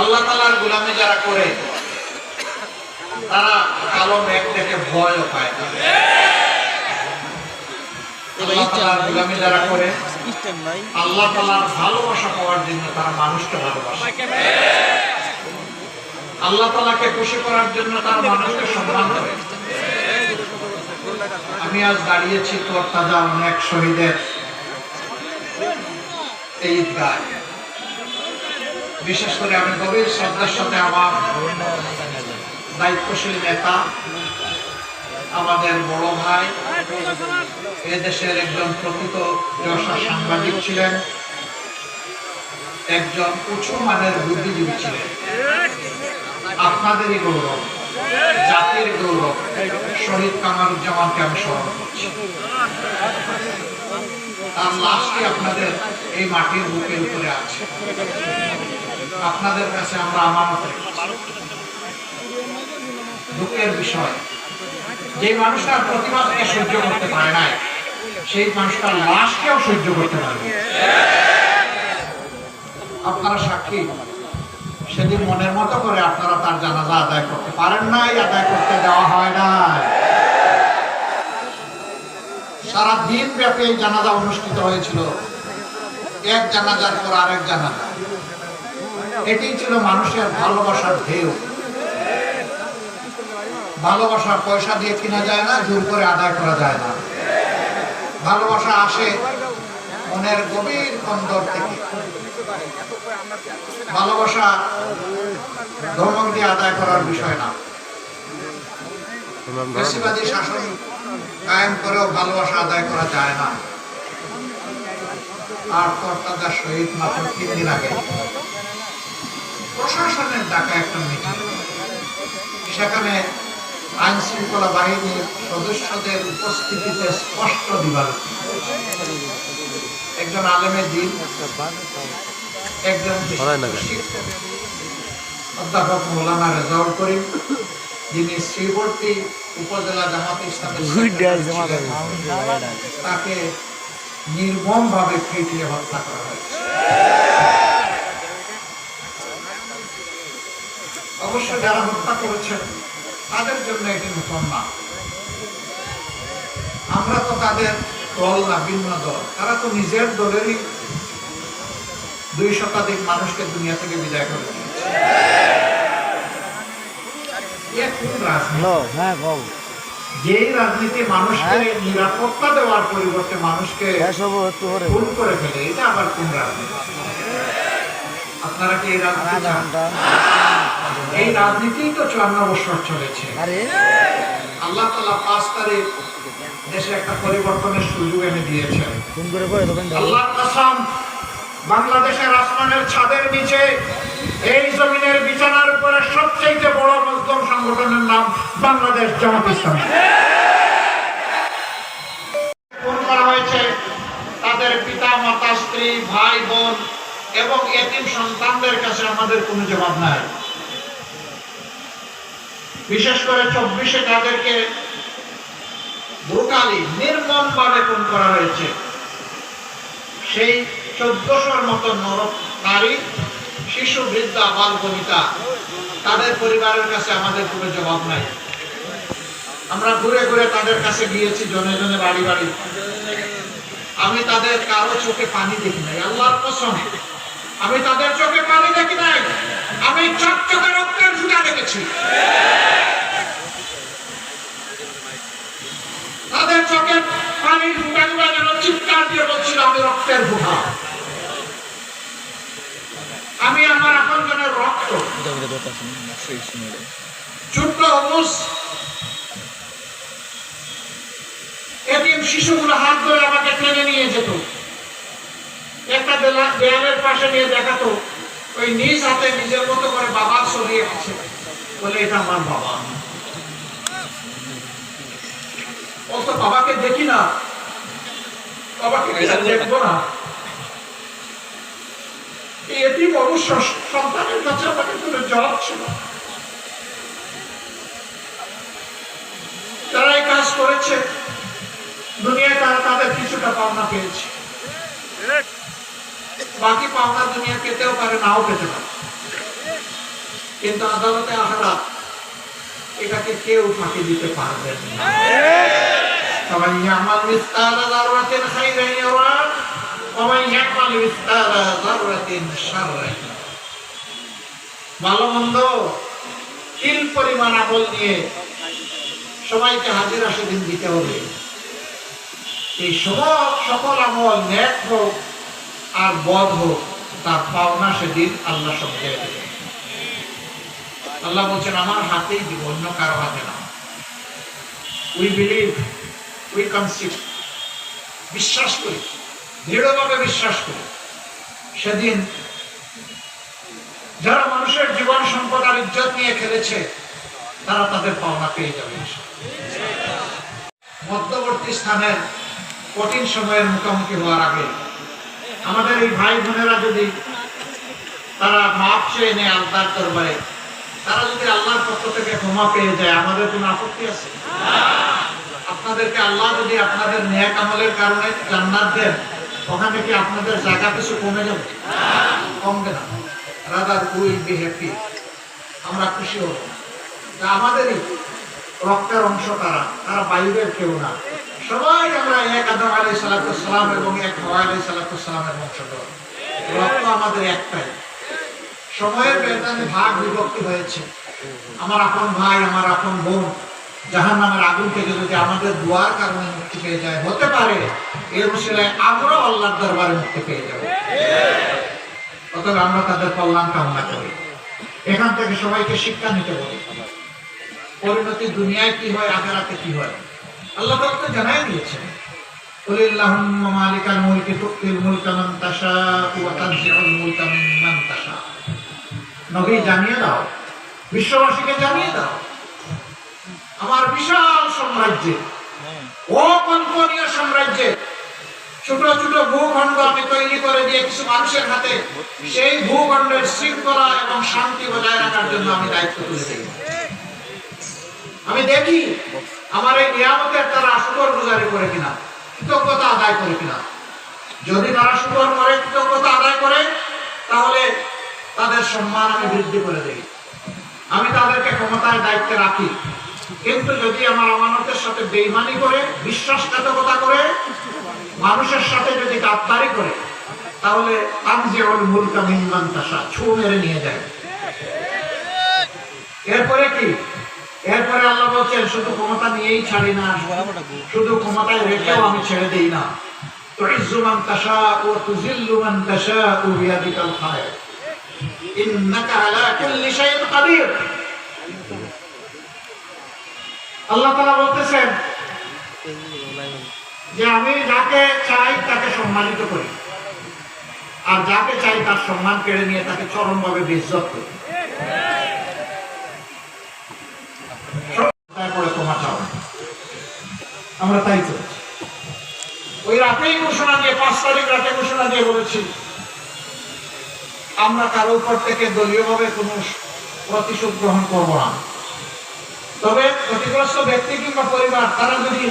আল্লাহ তালার গুলামি যারা করে তারা কালো মেঘ দেখে ভয়ও পায় না। আল্লাহ তালার গুলামি যারা করে আল্লাহ তালার ভালোবাসা পাওয়ার জন্য তারা মানুষকে ভালোবাসে। আল্লাহ তালাকে খুশি করার জন্য তারা মানুষকে সম্মান করে। আমি আজ দাঁড়িয়েছি তোর তাজা অনেক শহীদের এই বিশেষ করে আমি গভীর শ্রদ্ধার সাথে আমার দায়িত্বশীল নেতা, আমাদের বড় ভাই, এদেশের একজন প্রকৃত যশা সাংবাদিক ছিলেন, একজন উঁচু মানের বুদ্ধিজীবী ছিলেন। আপনাদেরই গৌরব, জাতির গৌরব, শহীদ কামারুজ্জামানকে আমি স্মরণ করছি। তার লাশটি আপনাদের এই মাটির বুকের উপরে আছে। আপনাদের কাছে আমরা আমানত দুঃখের বিষয় যে মানুষটা প্রতিবাদকে সহ্য করতে পারে নাই, সেই মানুষটার লাশকেও সহ্য করতে পারবে আপনারা সাক্ষী, সেদিন মনের মতো করে আপনারা তার জানাজা আদায় করতে পারেন নাই, আদায় করতে দেওয়া হয় নাই। সারা দিন ব্যাপী জানাজা অনুষ্ঠিত হয়েছিল। এক জানাজার পর আরেক জানাজা। এটি ছিল মানুষের ভালোবাসার ঢেউ। ভালোবাসা পয়সা দিয়ে কিনা যায় না, জোর করে আদায় করা যায় না। ভালোবাসা আসে মনের গভীর কন্দর থেকে। ভালোবাসা ধমক দিয়ে আদায় করার বিষয় না। বেশিবাদী শাসন কায়েম করেও ভালোবাসা আদায় করা যায় না। আর কর্তাদার শহীদ মাত্র তিন দিন আগে প্রশাসনের ডাকা একটা মিটিং। সেখানে আইন শৃঙ্খলা বাহিনীর সদস্যদের উপস্থিতিতে স্পষ্ট দিবার একজন আলেমের দিন একজন অধ্যাপক মৌলানা রেজাউল করিম যিনি শ্রীবর্তী উপজেলা জামাত ইসলামের গুইডাই জমা ছিলেন, তাকে নির্মম ভাবে পিটিয়ে হত্যা করা হয়েছে। অবশ্য যারা হত্যা করেছেন তাদের জন্য এটি নতুন না। আমরা তো তাদের দল না ভিন্ন দল। তারা তো নিজের দলেরই দুই শতাধিক মানুষকে দুনিয়া থেকে বিদায় করে হ্যাঁ যেই রাজনীতি মানুষকে নিরাপত্তা দেওয়ার পরিবর্তে মানুষকে করে। খুন করে ফেলে এটা আবার কোন রাজনীতি? আপনারা কি এই রাজনীতি? এই রাজনীতি তো চুয়ান্ন বছর চলেছে। আল্লাহ তালা পাঁচ তারিখ দেশে একটা পরিবর্তনের সুযোগ এনে দিয়েছেন। আল্লাহর কসম বাংলাদেশের আসমানের ছাদের নিচে এই জমিনের বিছানার উপরে সবচেয়ে বড় মজদুম সংগঠনের নাম বাংলাদেশ জামাত ইসলাম। খুন করা হয়েছে তাদের পিতা মাতা স্ত্রী ভাই বোন এবং এতিম সন্তানদের কাছে আমাদের কোনো জবাব নাই। বিশেষ করে চব্বিশে তাদেরকে ব্রুটালি নির্মম ভাবে খুন করা হয়েছে। সেই চোদ্দশোর মতো নর নারী, শিশু, বৃদ্ধা, বাল বনিতা তাদের পরিবারের কাছে আমাদের কোনো জবাব নাই। আমরা ঘুরে ঘুরে তাদের কাছে গিয়েছি, জনে জনে বাড়ি বাড়ি। আমি তাদের কারও চোখে পানি দেখি নাই, আল্লাহর কসম। আমি তাদের চোখে পানি দেখি নাই। আমি চকচকে রক্তের ফুটা দেখেছি। তাদের চোখে পানির ফুটাগুলো যেন চিৎকার দিয়ে বলছিল, আমি রক্তের ফুটা আমি আমার আপন জনের রক্ত। ছোট্ট অবুস। এতিম শিশুগুলো হাত ধরে আমাকে টেনে নিয়ে যেত। একটা দেয়ালের পাশে নিয়ে দেখাতো ওই নিজ হাতে নিজের মতো করে বাবার ছবি আছে বলে, এটা আমার বাবা। বাবাকে দেখি না। বাবাকে দেখব না? অবশ্য সন্তানের কাছে আমাকে কোনো জবাব ছিল যারা এই কাজ করেছে, দুনিয়ায় তারা তাদের কিছুটা পাওনা পেয়েছে। বাকি পাওনা দুনিয়া পেতেও পারে, নাও পেতে পারে। কিন্তু আদালতে আহারা এটাকে কেউ ফাঁকি দিতে পারবে সবাই আমার সবাই আমার ভালো মন্দ কিল পরিমাণ আমল নিয়ে সবাইকে হাজিরা সেদিন দিতে হবে। এই সব সকল আমল নেট হোক আর বধ হোক, তার পাওনা সেদিন আল্লাহ সব দিয়ে আল্লাহ বলছেন, আমার হাতেই দিব, অন্য কারও হাতে না। উই বিলিভ উই কনসিভ বিশ্বাস করি, দৃঢ়ভাবে বিশ্বাস করি। সেদিন যারা মানুষের জীবন, সম্পদ আর ইজ্জত নিয়ে খেলেছে, তারা তাদের পাওনা পেয়ে যাবে মধ্যবর্তী স্থানের কঠিন সময়ের মুখোমুখি হওয়ার আগে আমাদের এই ভাই বোনেরা যদি তারা মাপ চেয়ে নেয় আল্লাহর দরবারে, তারা যদি আল্লাহর পক্ষ থেকে ক্ষমা পেয়ে যায়, আমাদের কোনো আপত্তি আছে? আপনাদেরকে আল্লাহ যদি আপনাদের ন্যাক আমলের কারণে জান্নাত দেন, ওখানে কি আপনাদের জায়গা কিছু কমে যাবে? কমবে না। রাদার উইল বি হ্যাপি আমরা খুশি হব। আমাদেরই রক্তের অংশ তারা তারা বাইরের কেউ না। সবাই আমরা এক আদম আলী সালাতাম এবং এক হওয়া আলী সালাতামের বংশধর রক্ত আমাদের একটাই। সময়ের ব্যবধানে ভাগ বিভক্তি হয়েছে। আমার আপন ভাই, আমার আপন বোন জাহান নামের আগুন থেকে যদি আমাদের দোয়ার কারণে মুক্তি পেয়ে যায়, হতে পারে এর উসিলায় আমরাও আল্লাহর দরবারে মুক্তি পেয়ে যাব। অতএব আমরা তাদের কল্যাণ কামনা করি। এখান থেকে সবাইকে শিক্ষা নিতে বলি। পরিণতি দুনিয়ায় কি হয়, আখেরাতে কি হয়? আল্লাহ তাআলা তো জানাই দিয়েছেন قل اللهم مالك الملك تؤتي الملك من تشاء وتنزع الملك ممن تشاء নবী জানিয়ে দাও বিশ্ববাসীকে জানিয়ে দাও আমার বিশাল সাম্রাজ্যে অকল্পনীয় সাম্রাজ্যে ছোট ছোট ভূখণ্ড আমি তৈরি করে দিয়ে কিছু মানুষের হাতে সেই ভূখণ্ডের শৃঙ্খলা এবং শান্তি বজায় রাখার জন্য আমি দায়িত্ব তুলে দিই আমি দেখি আমার এই নিয়ামতের তারা শুকর গুজারি করে কিনা, কৃতজ্ঞতা আদায় করে কিনা। যদি তারা শুকর করে, কৃতজ্ঞতা আদায় করে, তাহলে তাদের সম্মান আমি বৃদ্ধি করে দেই। আমি তাদেরকে ক্ষমতায় দায়িত্বে রাখি। কিন্তু যদি আমার আমানতের সাথে বেইমানি করে, বিশ্বাসঘাতকতা করে, মানুষের সাথে যদি গাদ্দারি করে, তাহলে আনজিউল মুলকা মিম্মান তাশা, ছু মেরে নিয়ে যায়। এরপরে কি? এরপরে আল্লাহ বলছেন, শুধু ক্ষমতা নিয়েই ছাড়ি না, শুধু ক্ষমতায় রেখেও আমি ছেড়ে দেই না। আল্লাহ বলতেছেন যে আমি যাকে চাই তাকে সম্মানিত করি। আর যাকে চাই তার সম্মান কেড়ে নিয়ে তাকে চরমভাবে বেজ্জত করি তারপরে তোমার চাও আমরা তাই করছি ওই রাতেই ঘোষণা দিয়ে, পাঁচ তারিখ রাতে ঘোষণা দিয়ে বলেছি, আমরা কারও উপর থেকে দলীয়ভাবে কোনো প্রতিশোধ গ্রহণ করব না। তবে ক্ষতিগ্রস্ত ব্যক্তি কিংবা পরিবার, তারা যদি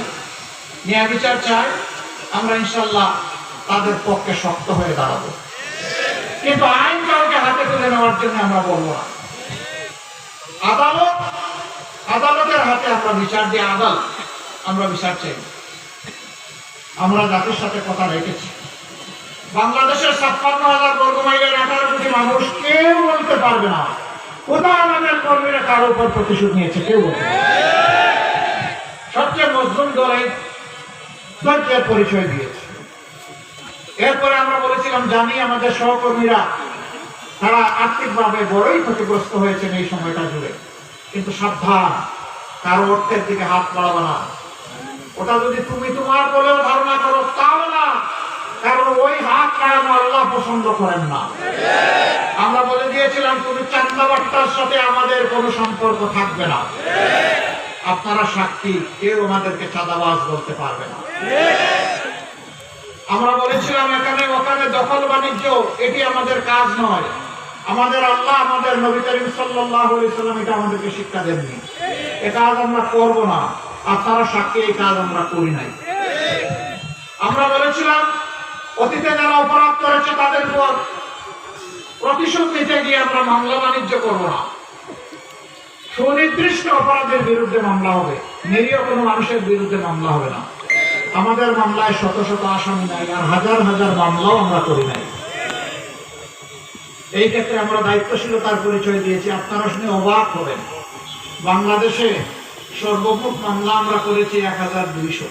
ন্যায় বিচার চায়, আমরা ইনশাল্লাহ তাদের পক্ষে শক্ত হয়ে দাঁড়াবো। কিন্তু আইন কাউকে হাতে তুলে নেওয়ার জন্য আমরা বলব না। আদালত, আদালতের হাতে আমরা বিচার দিয়ে আদালত আমরা বিচার চাই। আমরা জাতির সাথে কথা রেখেছি। বাংলাদেশের ছাপ্পান্ন হাজার বর্গ মাইলের আঠারো কোটি মানুষ কেউ বলতে পারবে না। কোথাও আমাদের কর্মীরা কারও উপর প্রতিশোধ নিয়েছে, কেউ সবচেয়ে মজলুম দল ধৈর্যের পরিচয় দিয়েছে। এরপরে আমরা বলেছিলাম, জানি আমাদের সহকর্মীরা তারা আর্থিকভাবে বড়ই ক্ষতিগ্রস্ত হয়েছেন এই সময়টা জুড়ে। কিন্তু সাবধান, কারও অর্থের দিকে হাত বাড়াবে না। ওটা যদি তুমি তোমার বলেও ধারণা করো তাও না। কারণ ওই হাত কারণ আল্লাহ পছন্দ করেন না। আমরা বলে দিয়েছিলাম, তুমি চান্দাবাট্টার সাথে আমাদের কোনো সম্পর্ক থাকবে না। আপনারা সাক্ষী, কেউ আমাদেরকে চাঁদাবাজ বলতে পারবে না। আমরা বলেছিলাম, এখানে ওখানে দখল বাণিজ্য, এটি আমাদের কাজ নয়। আমাদের আল্লাহ, আমাদের নবী করিম সাল্লাম এটা আমাদেরকে শিক্ষা দেননি। এ কাজ আমরা করব না। আর তারা সাক্ষী এই কাজ আমরা করি নাই। আমরা বলেছিলাম, অতীতে যারা অপরাধ করেছে তাদের উপর প্রতিশোধ নিতে গিয়ে আমরা মামলা বাণিজ্য করব না। সুনির্দিষ্ট অপরাধের বিরুদ্ধে মামলা হবে, নিরীহ কোনো মানুষের বিরুদ্ধে মামলা হবে না। আমাদের মামলায় শত শত আসামি নাই আর হাজার হাজার মামলাও আমরা করি নাই। এই ক্ষেত্রে আমরা দায়িত্বশীলতার পরিচয় দিয়েছি। আপনারা শুনে অবাক হবেন। বাংলাদেশে সর্বমোট মামলা আমরা করেছি এক হাজার দুইশো।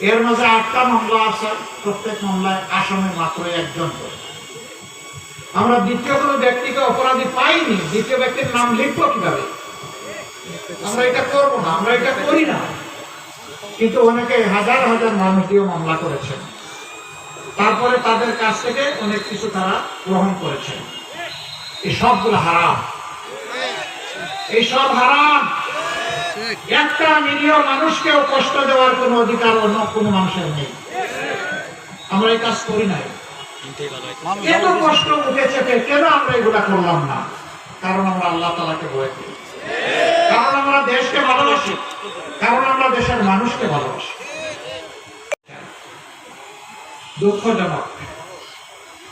এর মাঝে আটটা মামলা আছে, প্রত্যেক মামলায় আসামি মাত্র একজন করে। আমরা দ্বিতীয় কোনো ব্যক্তিকে অপরাধী পাইনি, দ্বিতীয় ব্যক্তির নাম লিখব কীভাবে? আমরা এটা করব না, আমরা এটা করি না। কিন্তু অনেকে হাজার হাজার মানুষ দিয়ে মামলা করেছেন। তারপরে তাদের কাছ থেকে অনেক কিছু তারা গ্রহণ করেছেন। এই সবগুলো হারাম। এই সব হারাম। একটা নিরীহ মানুষকেও কষ্ট দেওয়ার কোনো অধিকার অন্য কোনো মানুষের নেই। আমরা এই কাজ করি নাই। এত কষ্ট মুখে চেপে কেন আমরা এগুলা করলাম না? কারণ আমরা আল্লাহ তালাকে ভয় করি। কারণ আমরা দেশকে ভালোবাসি। কারণ আমরা দেশের মানুষকে ভালোবাসি। দুঃখজনক।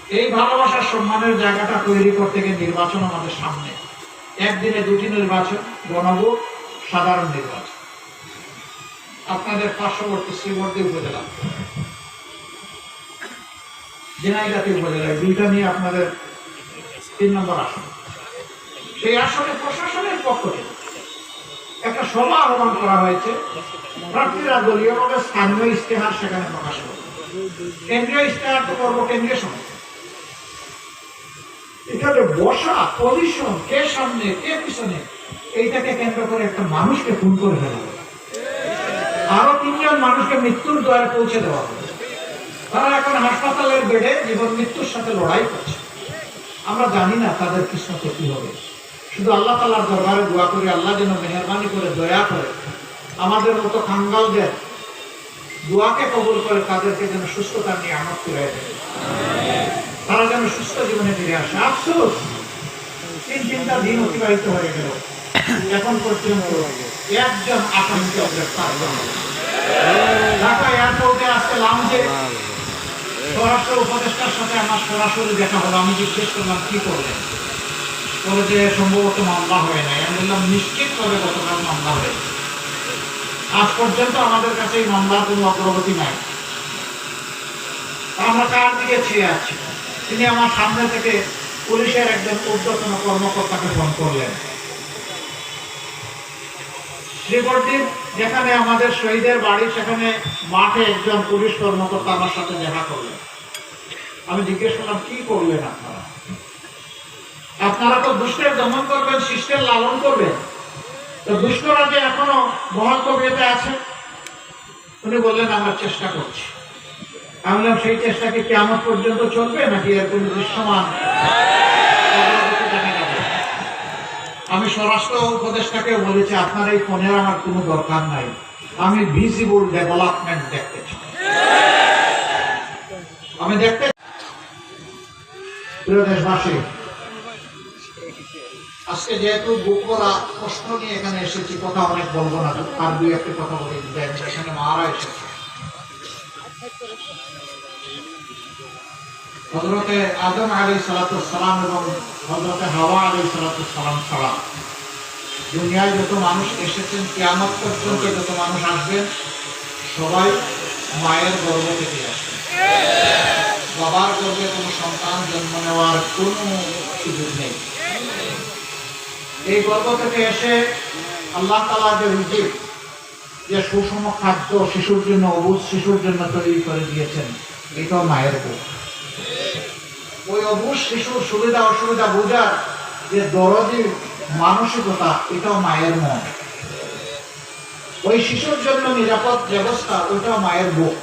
এই ভালোবাসার সম্মানের জায়গাটা তৈরি করতে গিয়ে নির্বাচন আমাদের সামনে। একদিনে দুটি নির্বাচন, গণভোট সাধারণ নির্বাচন। আপনাদের পার্শ্ববর্তী শ্রীবর্তী উপজেলা। ঝিনাইগাতি উপজেলায় দুইটা নিয়ে আপনাদের তিন নম্বর আসন। সেই আসনে প্রশাসনের পক্ষ থেকে একটা সভা আহ্বান করা হয়েছে। প্রার্থীরা দলীয়ভাবে স্থানীয় ইশতেহার সেখানে প্রকাশ করবে। কেন্দ্রীয় ইশতেহার তো করব কেন্দ্রীয় সমিতি এখানে বসা পজিশন কে সামনে, কে পিছনে এইটাকে কেন্দ্র করে একটা মানুষকে খুন করে ফেলা। আরও তিনজন মানুষকে মৃত্যুর দ্বারে পৌঁছে দেওয়া হবে। তারা এখন হাসপাতালের বেডে জীবন মৃত্যুর সাথে লড়াই করছে। আমরা জানি না তাদের কিসমতে কি হবে। শুধু আল্লাহ তালার দরবারে দোয়া করি, আল্লাহ যেন মেহরবানি করে, দয়া করে আমাদের মতো খাঙ্গালদের দোয়াকে কবল করে তাদেরকে যেন সুস্থতা নিয়ে আমার ফিরে দেয়। তারা যেন সুস্থ জীবনে ফিরে আসে। আফসোস, তিন তিনটা দিন অতিবাহিত হয়ে গেল। একজন ঢাকা এয়ারপোর্টে আজকে লাউঞ্জে স্বরাষ্ট্র উপদেষ্টার সাথে আমার সরাসরি দেখা হলো। আমি জিজ্ঞেস করলাম, কি করলেন বলে যে সম্ভবত মামলা হয় নাই। আমি বললাম গতকাল মামলা হয়েছে। আজ পর্যন্ত আমাদের কাছে এই মামলার কোনো অগ্রগতি নাই। আমরা কার দিকে আছি। তিনি আমার সামনে থেকে পুলিশের একজন ঊর্ধ্বতন কর্মকর্তাকে ফোন করলেন। শ্রীবর্দীর যেখানে আমাদের শহীদের বাড়ি, সেখানে মাঠে একজন পুলিশ কর্মকর্তা আমার সাথে দেখা করলেন। আমি জিজ্ঞেস করলাম, কি করলেন আপনারা? আপনারা তো দুষ্টের দমন করবেন, শিষ্টের লালন করবেন। তো দুষ্টরা যে এখনও কবিতে আছে, উনি বললেন, আমরা চেষ্টা করছি। আমি সেই চেষ্টা কি কেমন পর্যন্ত চলবে, নাকি এর কোনো দৃশ্যমান? আমি স্বরাষ্ট্র উপদেষ্টাকে বলেছি, আপনার এই ফোনের আমার কোনো দরকার নাই। আমি ভিজিবল ডেভেলপমেন্ট দেখতে চাই। আমি দেখতে প্রিয় দেশবাসী, আজকে যেহেতু বুকরা প্রশ্ন নিয়ে এখানে এসেছি, কথা অনেক বলব না, আর দুই একটি কথা বলে। এখানে মারা এসেছে। হজরতে আদম আলী সালাতাম এবং হজরতে হাওয়া আলী সালাতাম ছাড়া দুনিয়ায় যত মানুষ এসেছেন, কিয়ামত পর্যন্ত যত মানুষ আসবেন, সবাই মায়ের গর্ভ থেকে আসবেন। বাবার গর্ভে কোনো সন্তান জন্ম নেওয়ার কোনো সুযোগ নেই। এই গর্ভ থেকে এসে আল্লাহ তালা যে রিজিক, যে সুষম খাদ্য শিশুর জন্য, অবুজ শিশুর জন্য তৈরি করে দিয়েছেন, এটাও মায়ের বুক ওই অবুজ শিশুর সুবিধা অসুবিধা বোঝার যে দরদি মানসিকতা, এটাও মায়ের মন। ওই শিশুর জন্য নিরাপদ ব্যবস্থা, ওইটাও মায়ের বুক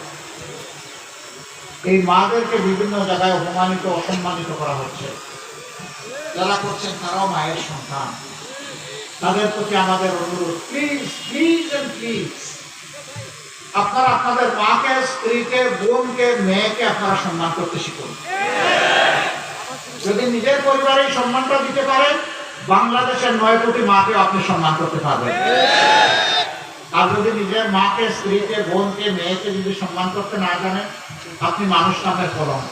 এই মাদেরকে বিভিন্ন জায়গায় অপমানিত, অসম্মানিত করা হচ্ছে। যারা করছেন তারাও মায়ের সন্তান। তাদের প্রতি আমাদের অনুরোধ প্লিজ প্লিজ প্লিজ আপনারা আপনাদের মাকে, স্ত্রীকে, বোনকে, মেয়েকে আপনারা সম্মান করতে শিখুন। যদি নিজের পরিবারেই সম্মানটা দিতে পারেন, বাংলাদেশের নয় কোটি মাকে আপনি সম্মান করতে পারবেন। আর যদি নিজের মাকে, স্ত্রীকে, বোনকে, মেয়েকে যদি সম্মান করতে না জানেন, আপনি মানুষ নামের কলঙ্ক।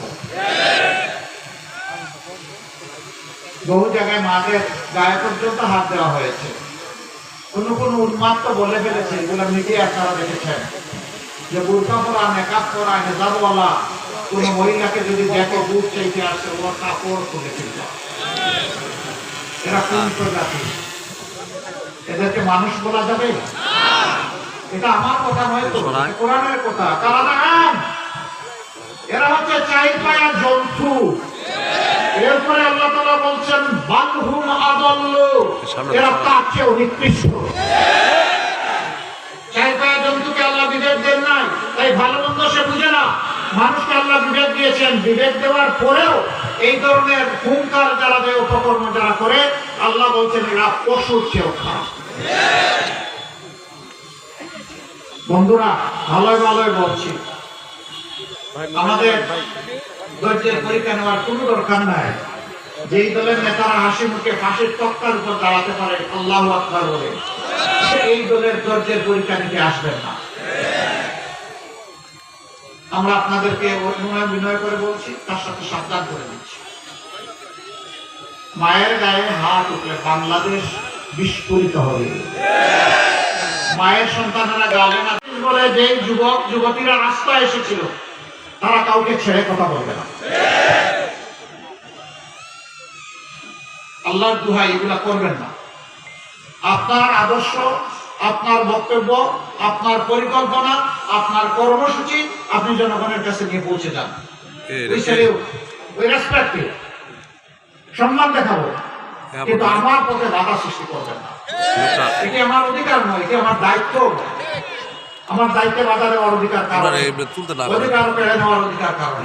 বহু জায়গায় মাকে গায়ে পর্যন্ত হাত দেওয়া হয়েছে। কোন কোন উন্মাত্ত বলে ফেলেছে, এগুলো মিডিয়া আপনারা দেখেছেন। যে বুর্কা পরা মেকআপ করা হেজাবওয়ালা কোন মহিলাকে যদি দেখো বুট চাইতে আসে ওর কাপড় খুলে ফেলবে। এরা কোন প্রজাতি? এদেরকে মানুষ বলা যাবে? এটা আমার কথা নয় তো কোরআনের কথা। কারা দেখান। এরা হচ্ছে চাই পায়া জন্তু। এরপরে আল্লাহ তাআলা বলছেন বালহুম আদল্ল। এরা তার চেয়েও নিকৃষ্ট। চাই পায়া জন্তুকে আল্লাহ বিবেক দেন নাই তাই ভালো মন্দ সে বুঝে না। মানুষকে আল্লাহ বিবেক দিয়েছেন। বিবেক দেওয়ার পরেও এই ধরনের হুঙ্কার যারা দেয় উপকর্ম যারা করে, আল্লাহ বলছেন, এরা পশুর চেয়েও বন্ধুরা ভালোই ভালোই বলছি। আমাদের ধৈর্যের পরীক্ষা নেওয়ার কোনো দরকার নাই। যেই দলের নেতারা হাসি মুখে ফাঁসির তক্তার উপর দাঁড়াতে পারে, আল্লাহ আকবার বলে। এই দলের ধৈর্যের পরীক্ষা নিতে আসবেন না। আমরা আপনাদেরকে অনুনয় বিনয় করে বলছি, তার সাথে সাবধান করে দিচ্ছি। মায়ের গায়ে হাত উঠলে বাংলাদেশ বিস্ফোরিত হবে। মায়ের সন্তানেরা গালে না বলে যে যুবক, যুবতীরা রাস্তায় এসেছিল, তারা কাউকে ছেড়ে কথা বলবে না। আল্লাহর দুহাই এগুলা করবেন না। আপনার আদর্শ আপনার বক্তব্য আপনার পরিকল্পনা আপনার কর্মসূচি আপনি জনগণের কাছে নিয়ে পৌঁছে যান. সম্মান দেখাবো। কিন্তু আমার পথে বাধা সৃষ্টি করবেন না। এটি আমার অধিকার নয় এটি আমার দায়িত্ব। আমার দায়িত্বে বাধা দেওয়ার অধিকার কারণ অধিকার নেওয়ার অধিকার কারণ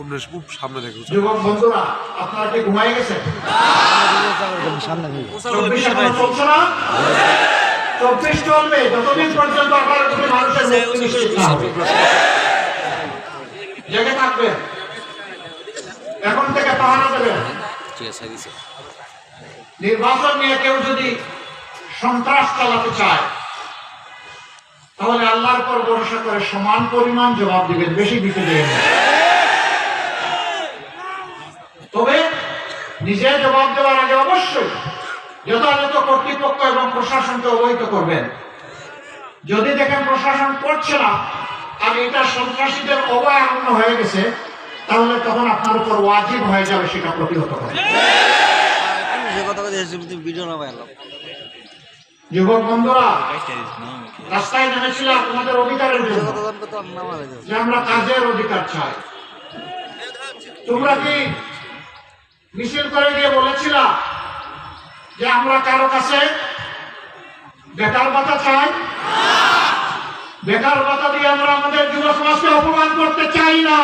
উনিশ খুব সামনে দেখে যুবক বন্ধুরা আপনারা কি ঘুমাই গেছেন? সামনে চব্বিশ এখনও চলছে না? চব্বিশ চলবে যতদিন পর্যন্ত আঠারো কোটি মানুষের মুক্তি নিশ্চিত না হবে। জেগে থাকবেন। এখন থেকে পাহারা দেবেন। নির্বাচন নিয়ে কেউ যদি সন্ত্রাস চালাতে চায় তাহলে আল্লাহর পর ভরসা করে সমান পরিমাণ জবাব দিবেন বেশি দিতে দেবেন। তবে নিজে জবাব দেওয়ার আগে অবশ্যই যথাযথ কর্তৃপক্ষ এবং প্রশাসনকে অবহিত করবেন। যদি দেখেন প্রশাসন করছে না, আর এটা সন্ত্রাসীদের অবয়ারণ্য হয়ে গেছে, তাহলে তখন আপনার উপর ওয়াজিব হয়ে যাবে সেটা প্রতিহত করা। যুবক বন্ধুরা, রাস্তায় নেমেছিলাম তোমাদের অধিকারের যে আমরা কাজের অধিকার চাই। তোমরা কি মিছিল করে গিয়ে বলেছিলা যে আমরা কারও কাছে বেকার ভাতা চাই। বেকার ভাতা দিয়ে আমরা আমাদের যুব সমাজকে অপমান করতে চাই না।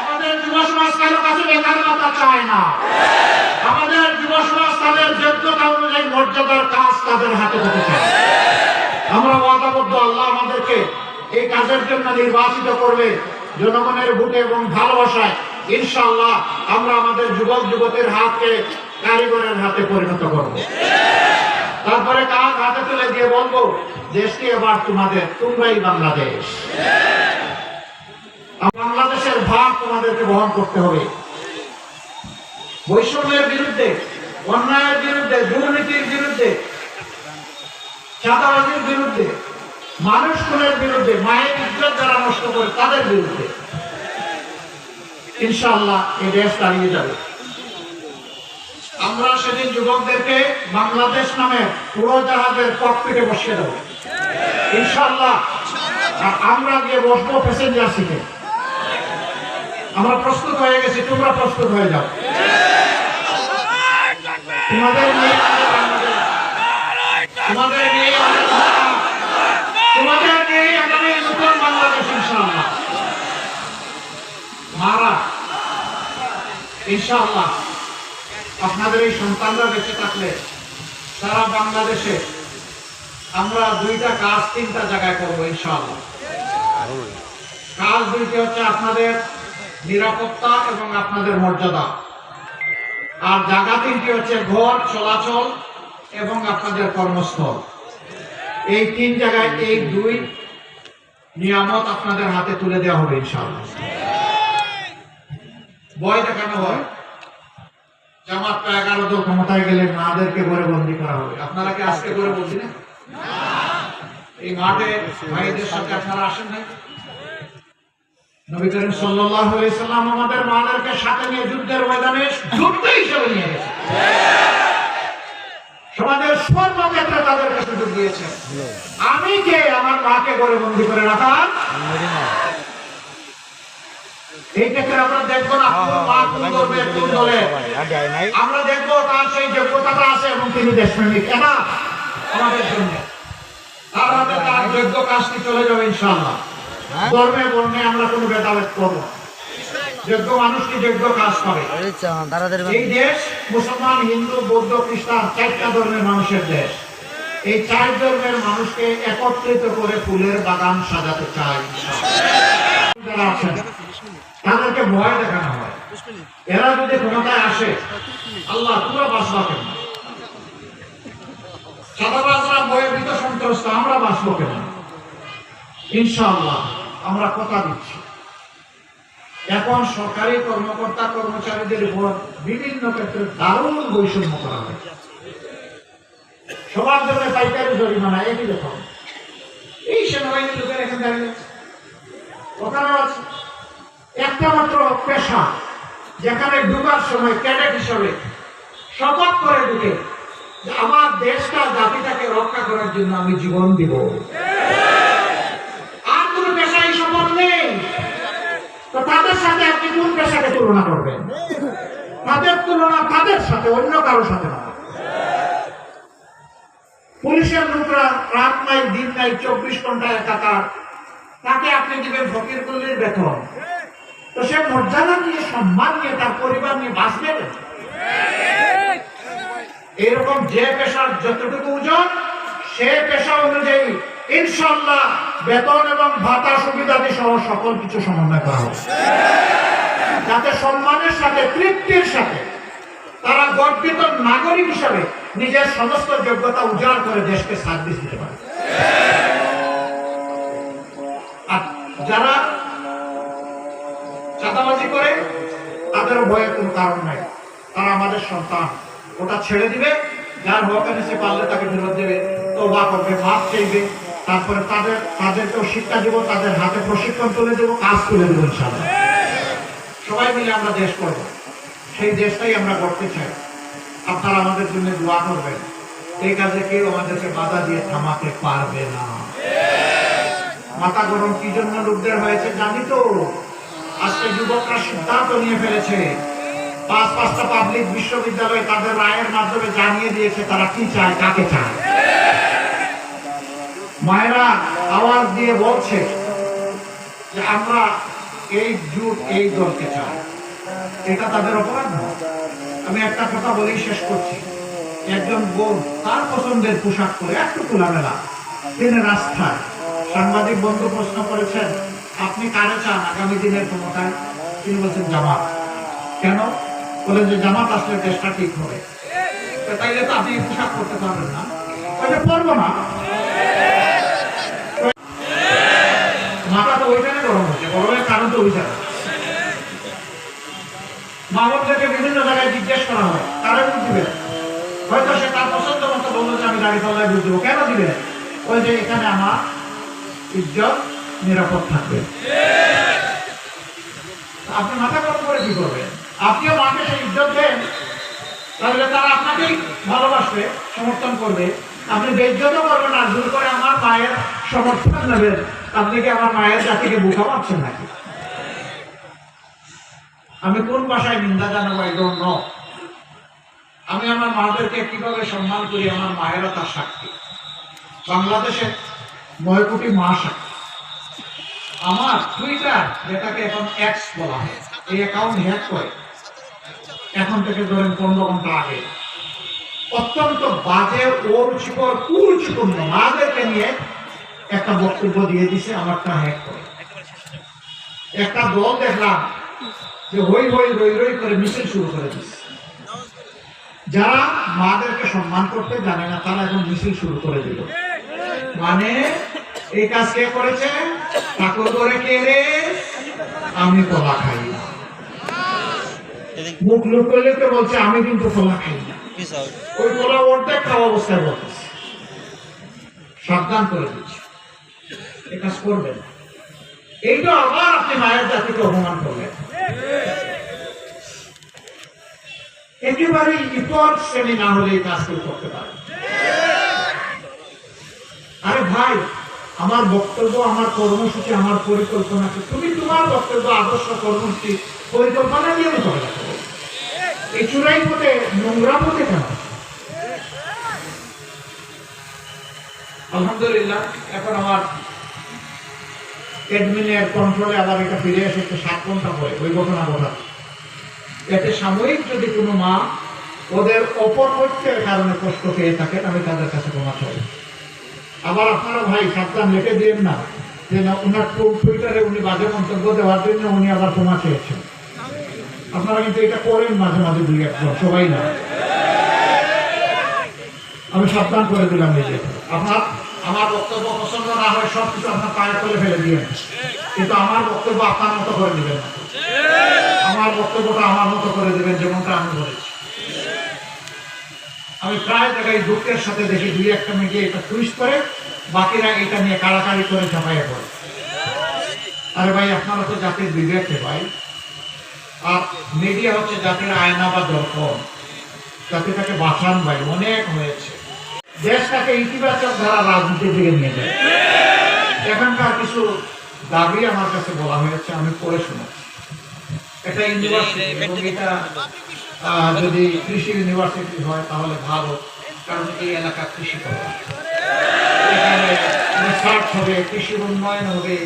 আমাদের যুব সমাজ কারও কাছে বেকার চায় না। আমাদের যুব সমাজ তাদের যোগ্যতা অনুযায়ী মর্যাদার কাজ তাদের হাতে চায়। আমরা ওয়াদাবদ্ধ, আল্লাহ আমাদেরকে এই কাজের জন্য নির্বাচিত করবে জনগণের ভোটে এবং ভালোবাসায়। ইনশাআল্লাহ আমরা আমাদের যুবক, যুবতীর হাতকে কারিগরের হাতে পরিণত করব। তারপরে কাজ হাতে তুলে দিয়ে বলব এবার তোমাদের তোমরাই বাংলাদেশ। বাংলাদেশের ভাগ তোমাদেরকে বহন করতে হবে। বৈষম্যের বিরুদ্ধে, অন্যায়ের বিরুদ্ধে, দুর্নীতির বিরুদ্ধে, চাঁদাবাজির বিরুদ্ধে, মানুষ বিরুদ্ধে, মায়ের ইজ্জত যারা নষ্ট করে তাদের বিরুদ্ধে। ইনশাআল্লাহ এই দেশ দাঁড়িয়ে যাবে। আমরা সেদিন যুবকদেরকে বাংলাদেশ নামে পুরো জাহাজের ককপিটে বসিয়ে দেবো। ইনশাআল্লাহ, আর আমরা গিয়ে বসবো প্যাসেঞ্জার সিটে আমরা প্রস্তুত হয়ে গেছি, তোমরা প্রস্তুত হয়ে যাও। তোমাদের তোমাদের নিয়ে তোমাদের নিয়ে আগামী নতুন বাংলাদেশ ইনশাআল্লাহ। মারা। ইনশাআল্লাহ, আপনাদের এই সন্তানরা বেঁচে থাকলে সারা বাংলাদেশে আমরা দুইটা কাজ তিনটা জায়গায় করব ইনশাআল্লাহ। কাজ দুইটি হচ্ছে আপনাদের নিরাপত্তা এবং আপনাদের মর্যাদা। আর জায়গা তিনটি হচ্ছে ঘর, চলাচল এবং আপনাদের কর্মস্থল। এই তিন জায়গায় এই দুই নিয়ামত আপনাদের হাতে তুলে দেওয়া হবে ইনশাআল্লাহ। ভয় দেখানো হয়? জামাতটা এগারো ক্ষমতায় গেলে মাদেরকে ঘরে বন্দি করা হবে। আপনারা কি আজকে করে বলছি না? এই মাঠে ভাইদের আসেন নাই? নবী করিম সাল্লাল্লাহু আলাইহি সাল্লাম আমাদের মাদেরকে সাথে নিয়ে যুদ্ধের ময়দানে যুদ্ধ হিসেবে নিয়ে গেছে সমাজের সর্বক্ষেত্রে তাদেরকে সুযোগ দিয়েছে আমি কে? আমার মাকে ঘরে বন্দি করে রাখা? আমরা দেখব না আমরা তার সেই যোগ্যতাটা আছে এবং তিনি দেশপ্রেমিক। আমাদের জন্য। তার হাতে তার যোগ্য কাজটি চলে যাবে ইনশাআল্লাহ। ধর্মে বর্ণে আমরা কোনো ভেদাভেদ করব যোগ্য মানুষটি যোগ্য কাজ করে। এই দেশ মুসলমান হিন্দু বৌদ্ধ খ্রিস্টান চারটা ধর্মের মানুষের দেশ। এই চার ধর্মের মানুষকে একত্রিত করে ফুলের বাগান সাজাতে চাই। যারা আছেন। তাদেরকে ভয় দেখানো হয়। এরা যদি ক্ষমতায় আসে আল্লাহ তোমরা বাঁচবা কেন সাদাবাজরা সন্ত্রস্ত আমরা বাঁচবো কেন ইনশাআল্লাহ আমরা কথা দিচ্ছি। এখন সরকারি কর্মকর্তা কর্মচারীদের উপর বিভিন্ন ক্ষেত্রে দারুণ বৈষম্য করা হয়েছে সবার জন্য পাইকারি জরিমানা একই রকম। এই সেনাবাহিনীর লোকের এখানে দাঁড়িয়ে। ওখানে আছে। একটা পেশা যেখানে ঢুকার সময় ক্যাডেট হিসাবে শপথ করে ঢুকে আমার দেশটা, জাতিটাকে রক্ষা করার জন্য আমি জীবন দিব। আর কোনো পেশায় শপথ নেই। তো তাদের সাথে আপনি কোন পেশাকে তুলনা করবেন? তাদের তুলনা তাদের সাথে, অন্য কারোর সাথে না। পুলিশের লোকরা রাত নাই, দিন নাই, চব্বিশ ঘণ্টা একাকার। তাকে আপনি দিবেন ফকির বেতন। তো সে মর্যাদা নিয়ে, সম্মান নিয়ে, তার পরিবার নিয়ে বাঁচবে এরকম যে পেশার যতটুকু ওজন, সে পেশা অনুযায়ী ইনশাল্লাহ বেতন এবং ভাতা সুবিধাদি সহ সকল কিছু সমন্বয় করা হবে। যাতে সম্মানের সাথে, তৃপ্তির সাথে তারা গর্বিত নাগরিক হিসাবে নিজের সমস্ত যোগ্যতা উজাড় করে দেশকে সার্ভিস দিতে পারে। আর যারা চাঁদাবাজি করে, তাদেরও ভয়ের কোনো কারণ নাই। তারা আমাদের সন্তান। ওটা ছেড়ে দিবে, যার হক এনেছে পারলে তাকে ফেরত দেবে। তোবা করবে মাপ চাইবে তারপরে তাদের, তাদেরকেও শিক্ষা দেবো, তাদের হাতে প্রশিক্ষণ তুলে দেবো, কাজ তুলে দেবো ইনশাল্লাহ সবাই মিলে আমরা দেশ করব। সেই দেশটাই আমরা করতে চাই। আপনারা আমাদের জন্য দোয়া করবেন। এই কাজে কেউ আমাদেরকে বাধা দিয়ে থামাতে পারবে না। মাথা গরম কি জন্য লোকদের হয়েছে জানি তো? আজকে যুবকরা সিদ্ধান্ত নিয়ে ফেলেছে। পাঁচ পাঁচটা পাবলিক বিশ্ববিদ্যালয় তাদের রায়ের মাধ্যমে জানিয়ে দিয়েছে তারা কি চায়, কাকে চায়। মায়েরা আওয়াজ দিয়ে বলছে যে আমরা এই জুট, এই দলকে চাই। এটা তাদের অপরাধ না। আমি একটা কথা বলেই শেষ করছি। একজন বোন তার পছন্দের পোশাক পরে একটু খোলামেলা, তিনি রাস্তায়। সাংবাদিক বন্ধু প্রশ্ন করেছেন আপনি কারে চান আগামী দিনের ক্ষমতায়? তিনি বলছেন জামাত। কেন? বলেন যে জামাত আসলে দেশটা ঠিক হবে। তাইলে তো আপনি পোশাক করতে পারবেন না। ওইটা পরবো না। মাথা তো ওইখানে গরম হচ্ছে, গরমের কারণ তো ওই জায়গায় মা বাবাদেরকে বিভিন্ন জায়গায় জিজ্ঞেস করা হয় তারা ভোট দিবে হয়তো সে তার পছন্দ মতো বলল যে আমি দাঁড়িয়ে পাল্লায় ভোট দেবো। কেন দিবে ওই যে এখানে আমার ইজ্জত নিরাপদ থাকবে। আপনি মাথা গরম করে কি করবেন? আপনিও মাকে সেই ইজ্জত দেন, তাহলে তারা আপনাকেই ভালোবাসবে, সমর্থন করবে। আপনি বেজ্জতও করবেন আর জোর করে আমার মায়ের সমর্থন নেবেন। আপনি কি আমার মায়ের জাতিকে বোকা পাচ্ছেন নাকি? আমি কোন ভাষায় নিন্দা জানাব এই জন্য আমি আমার মাদেরকে কীভাবে সম্মান করি, আমার মায়েরা তার সাক্ষী। বাংলাদেশে নয় কোটি মা সাক্ষী। আমার টুইটার যেটাকে এখন এক্স বলা হয়। এই অ্যাকাউন্ট হ্যাক করে। এখন থেকে ধরেন পনেরো ঘণ্টা আগে। অত্যন্ত বাজে, অরুচিকর, কুরুচিপূর্ণ মাদেরকে নিয়ে একটা বক্তব্য দিয়ে দিছে, আমারটা হ্যাক করে। একটা দল দেখলাম যে হই হই রই রই করে মিছিল শুরু করে দিচ্ছে যারা মাদেরকে সম্মান করতে জানে না, তারা এখন মিছিল শুরু করে দিল। মানে এই কাজ কে করেছে? ঠাকুর করে কে রে? আমি কলা খাই। মুখ লুকোয় লুকোয় বলছে আমি কিন্তু কলা খাই না। ওই কলা অর্ধেক খাওয়া অবস্থায় বলতেছে। সাবধান করে দিচ্ছি। এ কাজ করবেন এইটা আবার আপনি মায়ের জাতিকে অপমান করলেন। একেবারে ইতর শ্রেণি না হলে এই কাজ কেউ করতে পারে আরে ভাই আমার বক্তব্য, আমার কর্মসূচি, আমার পরিকল্পনা তুমি তোমার বক্তব্য, আদর্শ, কর্মসূচি, পরিকল্পনা নিয়ে চলে রাখো এই চূড়াই পথে, নোংরা পথে আলহামদুলিল্লাহ, এখন আমার অ্যাডমিনের কন্ট্রোলে আবার এটা ফিরে এসেছে সাত ঘণ্টা পরে ওই ঘটনা ঘটা এতে সাময়িক যদি কোনো মা ওদের অপরপক্ষের কারণে কষ্ট পেয়ে থাকেন, আমি তাদের কাছে ক্ষমা চাই। আবার আপনারা ভাই সাবধান লিখে দিন না। যে না, ওনার টুইটারে উনি বাজে মন্তব্য দেওয়ার জন্য উনি আবার ক্ষমা চেয়েছেন। আপনারা কিন্তু এটা করেন মাঝে মাঝে দুই সবাই না। আমি সাবধান করে দিলাম যে আপনার আমার বক্তব্য পছন্দ না হয় সব কিছু আপনার পায়ে করে ফেলে দিবেন কিন্তু আমার বক্তব্য আপনার মতো করে দিবেন আমার বক্তব্যটা আমার মতো করে দিবেন, যেমনটা আমি বলেছি। আমি প্রায় জায়গায় দুঃখের সাথে দেখি দুই একটা মিডিয়া এটা টুইস্ট করে বাকিরা এটা নিয়ে কাড়াকাড়ি করে ঝাঁপাইয়ে পড়ে। আরে ভাই আপনারা তো জাতির বিবেকে ভাই। আর মিডিয়া হচ্ছে জাতির আয়না বা দর্পণ। জাতিটাকে বাঁচান ভাই অনেক হয়েছে। দেশটাকে ইতিবাচক ধারা রাজনীতির দিকে নিয়ে যায়। এখানকার কিছু দাবি আমার কাছে বলা হয়েছে আমি পড়ে শুনেছি ইউনিভার্সিটি এটা আহ, যদি কৃষি ইউনিভার্সিটি হয়, তাহলে ভালো, কারণ এই এলাকা কৃষি হবে কৃষির উন্নয়ন হবে,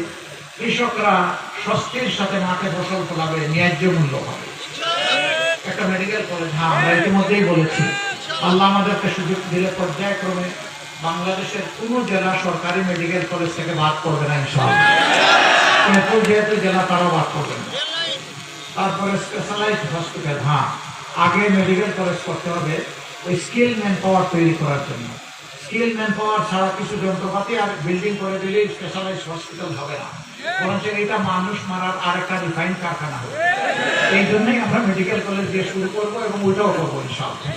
কৃষকরা স্বস্তির সাথে মাঠে ফসল ফলাবে, ন্যায্য মূল্য পাবে। একটা মেডিকেল কলেজ হ্যাঁ আমরা ইতিমধ্যেই বলেছি। আল্লাহ আমাদেরকে সুযোগ দিলে পর্যায়ক্রমে বাংলাদেশের কোনো জেলা সরকারি মেডিকেল কলেজ থেকে বাদ করবে না, ইনশাআল্লাহ। কিন্তু যেহেতু জেলা, তারাও বাদ করবে না। তারপরে স্পেশালাইজড হসপিটাল হ্যাঁ। আগে মেডিকেল কলেজ করতে হবে, ওই স্কিল ম্যান পাওয়ার তৈরি করার জন্য। স্কিল ম্যান পাওয়ার ছাড়া কিছু যন্ত্রপাতি আর বিল্ডিং করে দিলেই স্পেশালাইজড হসপিটাল হবে না। বরঞ্চ এটা মানুষ মারার আরেকটা রিফাইন কারখানা হবে এই জন্যই আমরা মেডিকেল কলেজ দিয়ে শুরু করব এবং ওইটাও করব ইনশাআল্লাহ।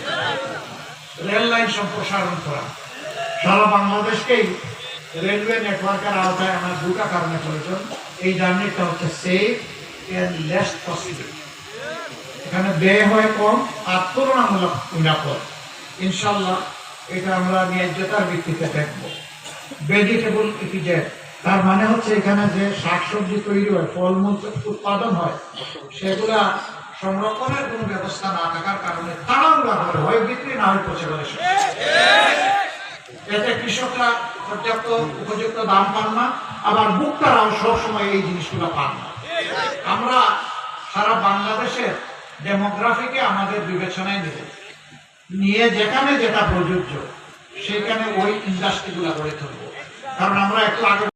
রেল লাইন সম্প্রসারণ করা। সারা বাংলাদেশকেই রেলওয়ে নেটওয়ার্কের আওতায় আমার দুটা কারণে প্রয়োজন। এই জার্নিটা হচ্ছে সেফ এন্ড লেস পসিবল এখানে ব্যয় হয় কম, আর তুলনামূলক নিরাপদ। ইনশাল্লাহ এটা আমরা ন্যায্যতার ভিত্তিতে দেখব। ভেজিটেবল ইপিজেড তার মানে হচ্ছে এখানে যে শাকসবজি তৈরি হয়, ফলমূল উৎপাদন হয়, সেগুলা সংরক্ষণের কোনো ব্যবস্থা না থাকার কারণে তাড়াহুড়া করে হয়, বিক্রি না হয়, পচে গেলে এতে কৃষকরা পর্যাপ্ত উপযুক্ত দাম পান না, আবার ভোক্তারাও সবসময় এই জিনিসগুলো পান না। আমরা সারা বাংলাদেশের ডেমোগ্রাফিকে আমাদের বিবেচনায় নিতে নিয়ে যেখানে যেটা প্রযোজ্য, সেখানে ওই ইন্ডাস্ট্রিগুলো গড়ে তুলব। কারণ আমরা একটু আগে